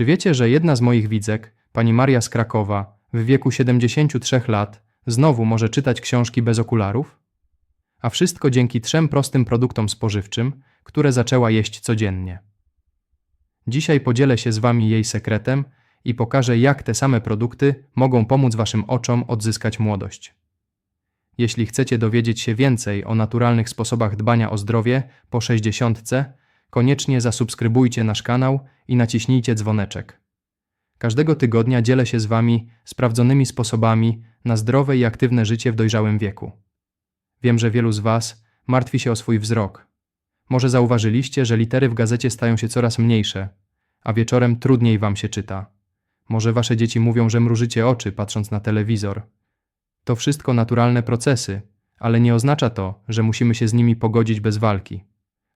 Czy wiecie, że jedna z moich widzek, pani Maria z Krakowa, w wieku 73 lat, znowu może czytać książki bez okularów? A wszystko dzięki trzem prostym produktom spożywczym, które zaczęła jeść codziennie. Dzisiaj podzielę się z Wami jej sekretem i pokażę, jak te same produkty mogą pomóc Waszym oczom odzyskać młodość. Jeśli chcecie dowiedzieć się więcej o naturalnych sposobach dbania o zdrowie po 60, koniecznie zasubskrybujcie nasz kanał i naciśnijcie dzwoneczek. Każdego tygodnia dzielę się z Wami sprawdzonymi sposobami na zdrowe i aktywne życie w dojrzałym wieku. Wiem, że wielu z Was martwi się o swój wzrok. Może zauważyliście, że litery w gazecie stają się coraz mniejsze, a wieczorem trudniej Wam się czyta. Może Wasze dzieci mówią, że mrużycie oczy patrząc na telewizor. To wszystko naturalne procesy, ale nie oznacza to, że musimy się z nimi pogodzić bez walki.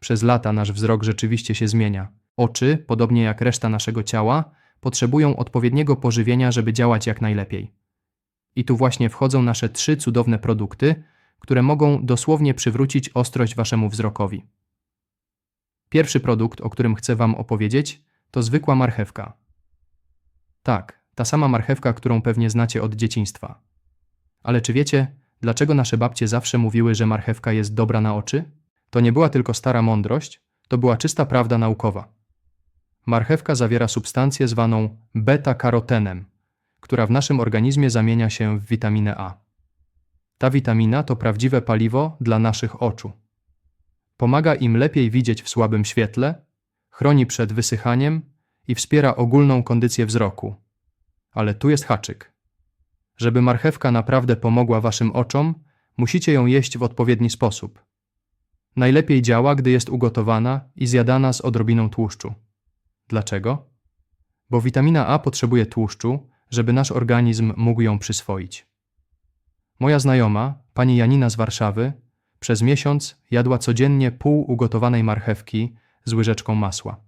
Przez lata nasz wzrok rzeczywiście się zmienia. Oczy, podobnie jak reszta naszego ciała, potrzebują odpowiedniego pożywienia, żeby działać jak najlepiej. I tu właśnie wchodzą nasze trzy cudowne produkty, które mogą dosłownie przywrócić ostrość waszemu wzrokowi. Pierwszy produkt, o którym chcę Wam opowiedzieć, to zwykła marchewka. Tak, ta sama marchewka, którą pewnie znacie od dzieciństwa. Ale czy wiecie, dlaczego nasze babcie zawsze mówiły, że marchewka jest dobra na oczy? To nie była tylko stara mądrość, to była czysta prawda naukowa. Marchewka zawiera substancję zwaną beta-karotenem, która w naszym organizmie zamienia się w witaminę A. Ta witamina to prawdziwe paliwo dla naszych oczu. Pomaga im lepiej widzieć w słabym świetle, chroni przed wysychaniem i wspiera ogólną kondycję wzroku. Ale tu jest haczyk. Żeby marchewka naprawdę pomogła waszym oczom, musicie ją jeść w odpowiedni sposób. Najlepiej działa, gdy jest ugotowana i zjadana z odrobiną tłuszczu. Dlaczego? Bo witamina A potrzebuje tłuszczu, żeby nasz organizm mógł ją przyswoić. Moja znajoma, pani Janina z Warszawy, przez miesiąc jadła codziennie pół ugotowanej marchewki z łyżeczką masła.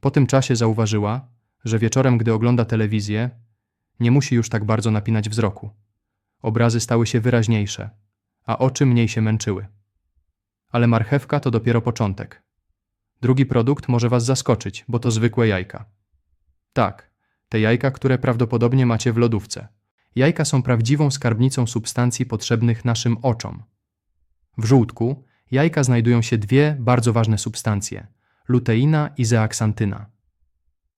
Po tym czasie zauważyła, że wieczorem, gdy ogląda telewizję, nie musi już tak bardzo napinać wzroku. Obrazy stały się wyraźniejsze, a oczy mniej się męczyły. Ale marchewka to dopiero początek. Drugi produkt może Was zaskoczyć, bo to zwykłe jajka. Tak, te jajka, które prawdopodobnie macie w lodówce. Jajka są prawdziwą skarbnicą substancji potrzebnych naszym oczom. W żółtku jajka znajdują się dwie bardzo ważne substancje luteina i zeaksantyna.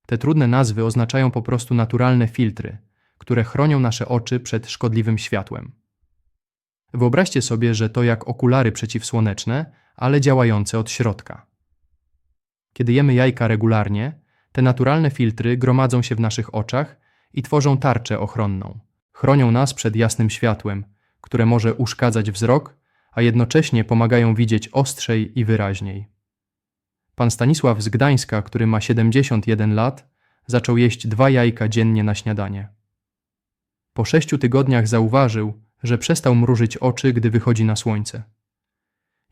Te trudne nazwy oznaczają po prostu naturalne filtry, które chronią nasze oczy przed szkodliwym światłem. Wyobraźcie sobie, że to jak okulary przeciwsłoneczne, ale działające od środka. Kiedy jemy jajka regularnie, te naturalne filtry gromadzą się w naszych oczach i tworzą tarczę ochronną. Chronią nas przed jasnym światłem, które może uszkadzać wzrok, a jednocześnie pomagają widzieć ostrzej i wyraźniej. Pan Stanisław z Gdańska, który ma 71 lat, zaczął jeść dwa jajka dziennie na śniadanie. Po sześciu tygodniach zauważył, że przestał mrużyć oczy, gdy wychodzi na słońce.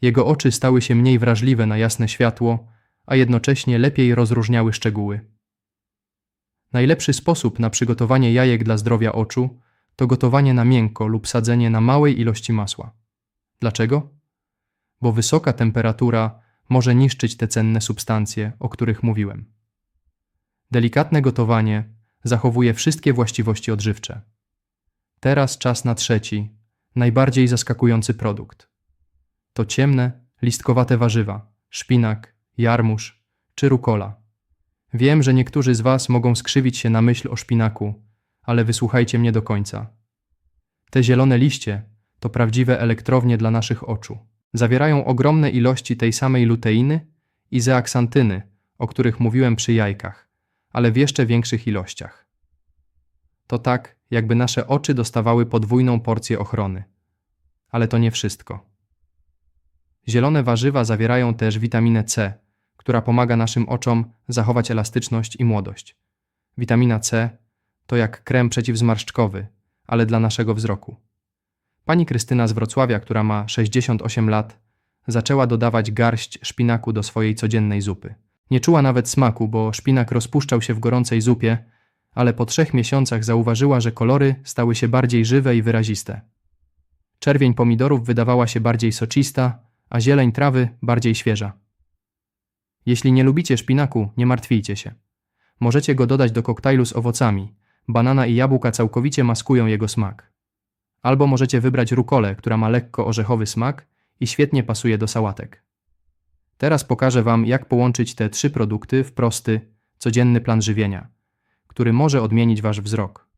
Jego oczy stały się mniej wrażliwe na jasne światło, a jednocześnie lepiej rozróżniały szczegóły. Najlepszy sposób na przygotowanie jajek dla zdrowia oczu to gotowanie na miękko lub sadzenie na małej ilości masła. Dlaczego? Bo wysoka temperatura może niszczyć te cenne substancje, o których mówiłem. Delikatne gotowanie zachowuje wszystkie właściwości odżywcze. Teraz czas na trzeci, najbardziej zaskakujący produkt. To ciemne, listkowate warzywa, szpinak, jarmuż czy rukola. Wiem, że niektórzy z Was mogą skrzywić się na myśl o szpinaku, ale wysłuchajcie mnie do końca. Te zielone liście to prawdziwe elektrownie dla naszych oczu. Zawierają ogromne ilości tej samej luteiny i zeaksantyny, o których mówiłem przy jajkach, ale w jeszcze większych ilościach. To tak, jakby nasze oczy dostawały podwójną porcję ochrony. Ale to nie wszystko. Zielone warzywa zawierają też witaminę C, która pomaga naszym oczom zachować elastyczność i młodość. Witamina C to jak krem przeciwzmarszczkowy, ale dla naszego wzroku. Pani Krystyna z Wrocławia, która ma 68 lat, zaczęła dodawać garść szpinaku do swojej codziennej zupy. Nie czuła nawet smaku, bo szpinak rozpuszczał się w gorącej zupie, ale po trzech miesiącach zauważyła, że kolory stały się bardziej żywe i wyraziste. Czerwień pomidorów wydawała się bardziej soczysta, a zieleń trawy bardziej świeża. Jeśli nie lubicie szpinaku, nie martwijcie się. Możecie go dodać do koktajlu z owocami. Banana i jabłka całkowicie maskują jego smak. Albo możecie wybrać rukolę, która ma lekko orzechowy smak i świetnie pasuje do sałatek. Teraz pokażę Wam, jak połączyć te trzy produkty w prosty, codzienny plan żywienia, który może odmienić Wasz wzrok.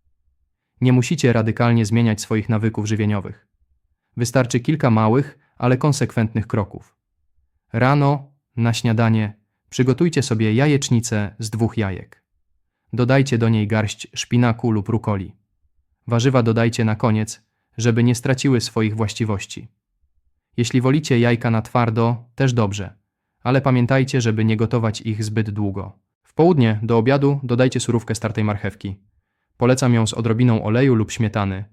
Nie musicie radykalnie zmieniać swoich nawyków żywieniowych. Wystarczy kilka małych, ale konsekwentnych kroków. Rano, na śniadanie, przygotujcie sobie jajecznicę z dwóch jajek. Dodajcie do niej garść szpinaku lub rukoli. Warzywa dodajcie na koniec, żeby nie straciły swoich właściwości. Jeśli wolicie jajka na twardo, też dobrze, ale pamiętajcie, żeby nie gotować ich zbyt długo. W południe do obiadu dodajcie surówkę startej marchewki. Polecam ją z odrobiną oleju lub śmietany.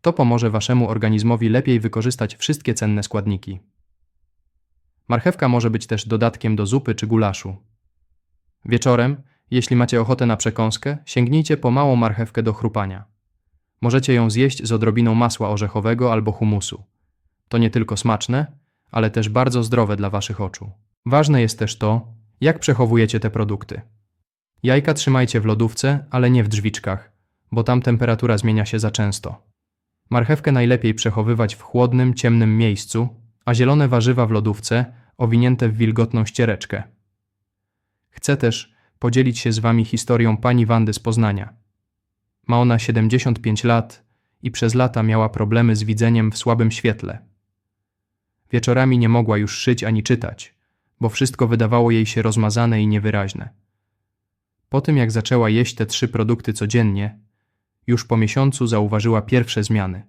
To pomoże waszemu organizmowi lepiej wykorzystać wszystkie cenne składniki. Marchewka może być też dodatkiem do zupy czy gulaszu. Wieczorem, jeśli macie ochotę na przekąskę, sięgnijcie po małą marchewkę do chrupania. Możecie ją zjeść z odrobiną masła orzechowego albo humusu. To nie tylko smaczne, ale też bardzo zdrowe dla waszych oczu. Ważne jest też to, jak przechowujecie te produkty. Jajka trzymajcie w lodówce, ale nie w drzwiczkach, bo tam temperatura zmienia się za często. Marchewkę najlepiej przechowywać w chłodnym, ciemnym miejscu, a zielone warzywa w lodówce owinięte w wilgotną ściereczkę. Chcę też podzielić się z Wami historią pani Wandy z Poznania. Ma ona 75 lat i przez lata miała problemy z widzeniem w słabym świetle. Wieczorami nie mogła już szyć ani czytać, bo wszystko wydawało jej się rozmazane i niewyraźne. Po tym, jak zaczęła jeść te trzy produkty codziennie, już po miesiącu zauważyła pierwsze zmiany.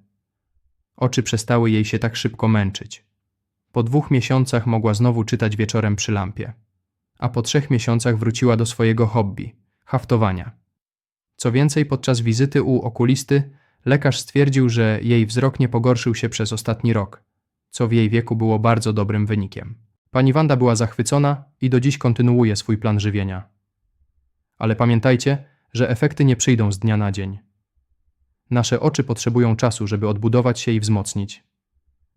Oczy przestały jej się tak szybko męczyć. Po dwóch miesiącach mogła znowu czytać wieczorem przy lampie, a po trzech miesiącach wróciła do swojego hobby haftowania. Co więcej, podczas wizyty u okulisty lekarz stwierdził, że jej wzrok nie pogorszył się przez ostatni rok, co w jej wieku było bardzo dobrym wynikiem. Pani Wanda była zachwycona i do dziś kontynuuje swój plan żywienia. Ale pamiętajcie, że efekty nie przyjdą z dnia na dzień. Nasze oczy potrzebują czasu, żeby odbudować się i wzmocnić.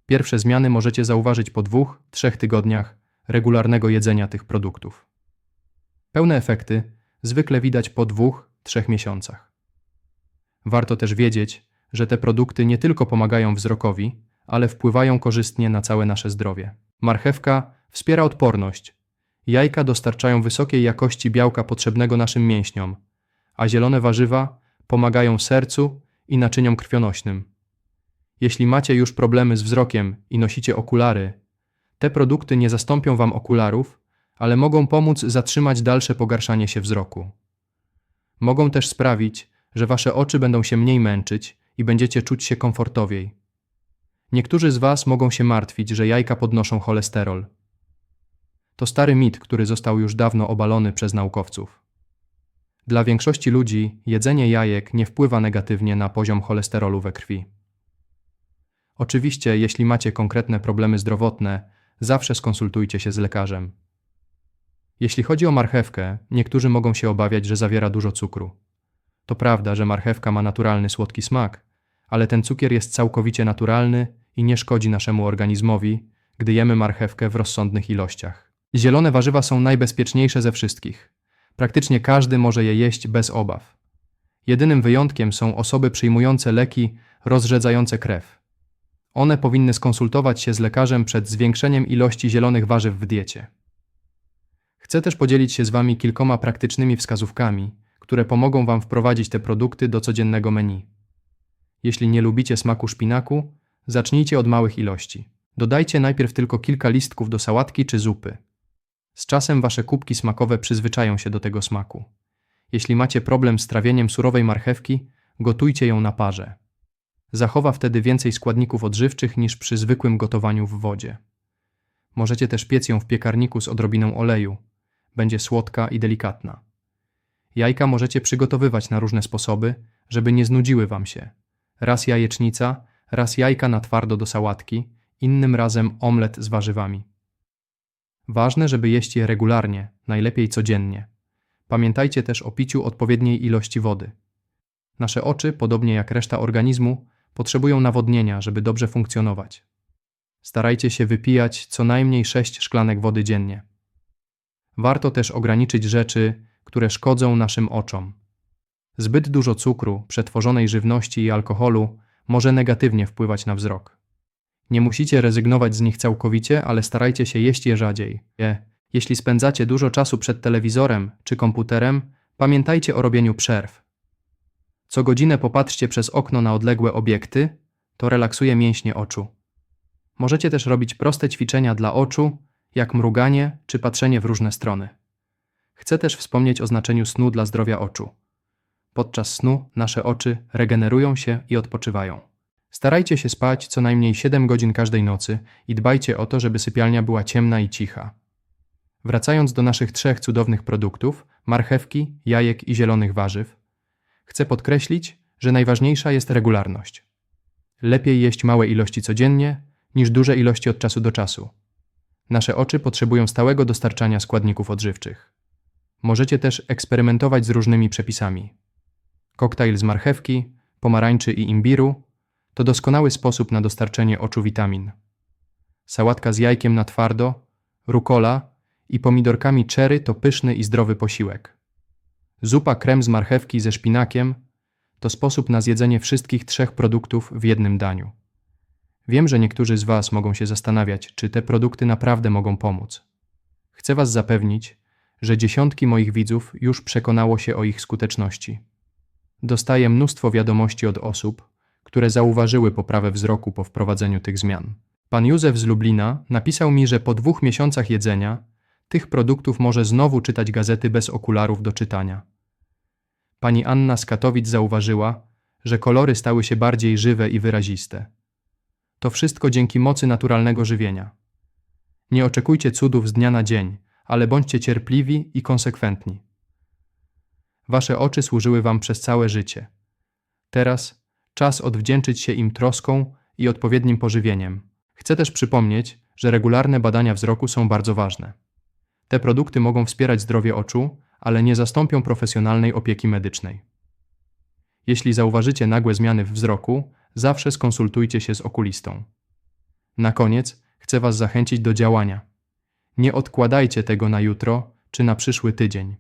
Pierwsze zmiany możecie zauważyć po dwóch, trzech tygodniach regularnego jedzenia tych produktów. Pełne efekty zwykle widać po dwóch, trzech miesiącach. Warto też wiedzieć, że te produkty nie tylko pomagają wzrokowi, ale wpływają korzystnie na całe nasze zdrowie. Marchewka wspiera odporność, jajka dostarczają wysokiej jakości białka potrzebnego naszym mięśniom, a zielone warzywa pomagają sercu i naczyniom krwionośnym. Jeśli macie już problemy z wzrokiem i nosicie okulary, te produkty nie zastąpią Wam okularów, ale mogą pomóc zatrzymać dalsze pogarszanie się wzroku. Mogą też sprawić, że Wasze oczy będą się mniej męczyć i będziecie czuć się komfortowiej. Niektórzy z Was mogą się martwić, że jajka podnoszą cholesterol. To stary mit, który został już dawno obalony przez naukowców. Dla większości ludzi jedzenie jajek nie wpływa negatywnie na poziom cholesterolu we krwi. Oczywiście, jeśli macie konkretne problemy zdrowotne, zawsze skonsultujcie się z lekarzem. Jeśli chodzi o marchewkę, niektórzy mogą się obawiać, że zawiera dużo cukru. To prawda, że marchewka ma naturalny słodki smak, ale ten cukier jest całkowicie naturalny i nie szkodzi naszemu organizmowi, gdy jemy marchewkę w rozsądnych ilościach. Zielone warzywa są najbezpieczniejsze ze wszystkich. Praktycznie każdy może je jeść bez obaw. Jedynym wyjątkiem są osoby przyjmujące leki rozrzedzające krew. One powinny skonsultować się z lekarzem przed zwiększeniem ilości zielonych warzyw w diecie. Chcę też podzielić się z Wami kilkoma praktycznymi wskazówkami, które pomogą Wam wprowadzić te produkty do codziennego menu. Jeśli nie lubicie smaku szpinaku, zacznijcie od małych ilości. Dodajcie najpierw tylko kilka listków do sałatki czy zupy. Z czasem Wasze kubki smakowe przyzwyczają się do tego smaku. Jeśli macie problem z trawieniem surowej marchewki, gotujcie ją na parze. Zachowa wtedy więcej składników odżywczych niż przy zwykłym gotowaniu w wodzie. Możecie też piec ją w piekarniku z odrobiną oleju. Będzie słodka i delikatna. Jajka możecie przygotowywać na różne sposoby, żeby nie znudziły Wam się. Raz jajecznica, raz jajka na twardo do sałatki, innym razem omlet z warzywami. Ważne, żeby jeść je regularnie, najlepiej codziennie. Pamiętajcie też o piciu odpowiedniej ilości wody. Nasze oczy, podobnie jak reszta organizmu, potrzebują nawodnienia, żeby dobrze funkcjonować. Starajcie się wypijać co najmniej 6 szklanek wody dziennie. Warto też ograniczyć rzeczy, które szkodzą naszym oczom. Zbyt dużo cukru, przetworzonej żywności i alkoholu może negatywnie wpływać na wzrok. Nie musicie rezygnować z nich całkowicie, ale starajcie się jeść je rzadziej. Je. Jeśli spędzacie dużo czasu przed telewizorem czy komputerem, pamiętajcie o robieniu przerw. Co godzinę popatrzcie przez okno na odległe obiekty, to relaksuje mięśnie oczu. Możecie też robić proste ćwiczenia dla oczu, jak mruganie czy patrzenie w różne strony. Chcę też wspomnieć o znaczeniu snu dla zdrowia oczu. Podczas snu nasze oczy regenerują się i odpoczywają. Starajcie się spać co najmniej 7 godzin każdej nocy i dbajcie o to, żeby sypialnia była ciemna i cicha. Wracając do naszych trzech cudownych produktów marchewki, jajek i zielonych warzyw, chcę podkreślić, że najważniejsza jest regularność. Lepiej jeść małe ilości codziennie niż duże ilości od czasu do czasu. Nasze oczy potrzebują stałego dostarczania składników odżywczych. Możecie też eksperymentować z różnymi przepisami. Koktajl z marchewki, pomarańczy i imbiru to doskonały sposób na dostarczenie oczu witamin. Sałatka z jajkiem na twardo, rukola i pomidorkami cherry to pyszny i zdrowy posiłek. Zupa krem z marchewki ze szpinakiem to sposób na zjedzenie wszystkich trzech produktów w jednym daniu. Wiem, że niektórzy z Was mogą się zastanawiać, czy te produkty naprawdę mogą pomóc. Chcę Was zapewnić, że dziesiątki moich widzów już przekonało się o ich skuteczności. Dostaję mnóstwo wiadomości od osób, które zauważyły poprawę wzroku po wprowadzeniu tych zmian. Pan Józef z Lublina napisał mi, że po dwóch miesiącach jedzenia tych produktów może znowu czytać gazety bez okularów do czytania. Pani Anna z Katowic zauważyła, że kolory stały się bardziej żywe i wyraziste. To wszystko dzięki mocy naturalnego żywienia. Nie oczekujcie cudów z dnia na dzień, ale bądźcie cierpliwi i konsekwentni. Wasze oczy służyły Wam przez całe życie. Teraz czas odwdzięczyć się im troską i odpowiednim pożywieniem. Chcę też przypomnieć, że regularne badania wzroku są bardzo ważne. Te produkty mogą wspierać zdrowie oczu, ale nie zastąpią profesjonalnej opieki medycznej. Jeśli zauważycie nagłe zmiany w wzroku, zawsze skonsultujcie się z okulistą. Na koniec chcę Was zachęcić do działania. Nie odkładajcie tego na jutro czy na przyszły tydzień.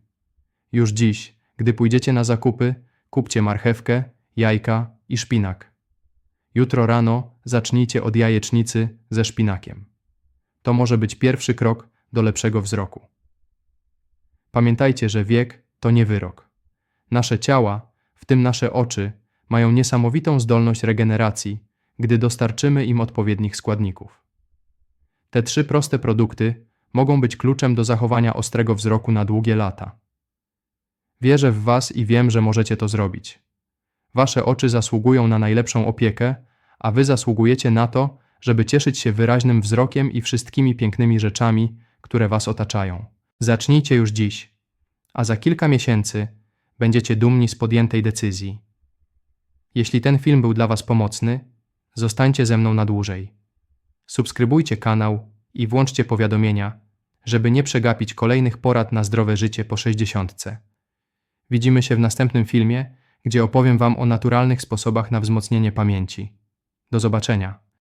Już dziś, gdy pójdziecie na zakupy, kupcie marchewkę, jajka i szpinak. Jutro rano zacznijcie od jajecznicy ze szpinakiem. To może być pierwszy krok do lepszego wzroku. Pamiętajcie, że wiek to nie wyrok. Nasze ciała, w tym nasze oczy, mają niesamowitą zdolność regeneracji, gdy dostarczymy im odpowiednich składników. Te trzy proste produkty mogą być kluczem do zachowania ostrego wzroku na długie lata. Wierzę w Was i wiem, że możecie to zrobić. Wasze oczy zasługują na najlepszą opiekę, a Wy zasługujecie na to, żeby cieszyć się wyraźnym wzrokiem i wszystkimi pięknymi rzeczami, które Was otaczają. Zacznijcie już dziś, a za kilka miesięcy będziecie dumni z podjętej decyzji. Jeśli ten film był dla Was pomocny, zostańcie ze mną na dłużej. Subskrybujcie kanał i włączcie powiadomienia, żeby nie przegapić kolejnych porad na zdrowe życie po 60. Widzimy się w następnym filmie, gdzie opowiem Wam o naturalnych sposobach na wzmocnienie pamięci. Do zobaczenia.